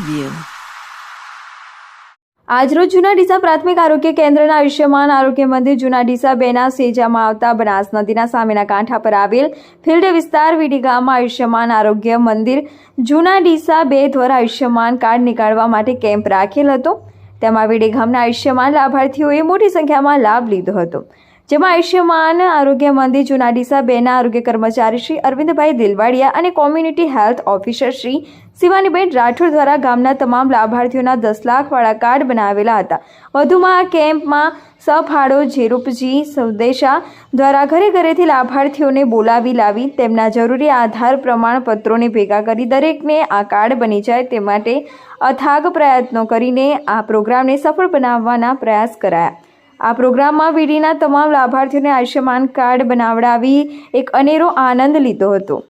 TV આજરોજ જૂના ડીસા પ્રાથમિક આરોગ્ય કેન્દ્રના આયુષ્યમાન આરોગ્ય મંદિર જૂના ડીસા બેના સેજામાં આવતા બનાસ નદીના સામેના કાંઠા પર આવેલ ફિલ્ડ વિસ્તાર વીડી ગામમાં આયુષ્યમાન આરોગ્ય મંદિર જૂના ડીસા બે દ્વારા આયુષ્યમાન કાર્ડ નીકાળવા માટે કેમ્પ રાખેલ હતો. તેમાં વીડી ગામના આયુષ્યમાન લાભાર્થીઓએ મોટી સંખ્યામાં લાભ લીધો હતો. જેમાં આયુષ્યમાન આરોગ્ય મંદિર જૂના ડીસાબેના આરોગ્ય કર્મચારી શ્રી અરવિંદભાઈ દિલવાડિયા અને community health officer Shri Shivaniben Rathod દ્વારા ગામના તમામ લાભાર્થીઓના દસ લાખવાળા કાર્ડ બનાવેલા હતા. વધુમાં આ કેમ્પમાં સફાળો ઝેરૂપજી સંદેશા દ્વારા ઘરે ઘરેથી લાભાર્થીઓને બોલાવી લાવી તેમના જરૂરી આધાર પ્રમાણપત્રોને ભેગા કરી દરેકને આ કાર્ડ બની જાય તે માટે અથાગ પ્રયત્નો કરીને આ પ્રોગ્રામને સફળ બનાવવાના પ્રયાસ કરાયા. આ પ્રોગ્રામમાં વીડીના તમામ લાભાર્થીઓને આયુષ્યમાન કાર્ડ બનાવડાવી એક અનેરો આનંદ લીધો હતો.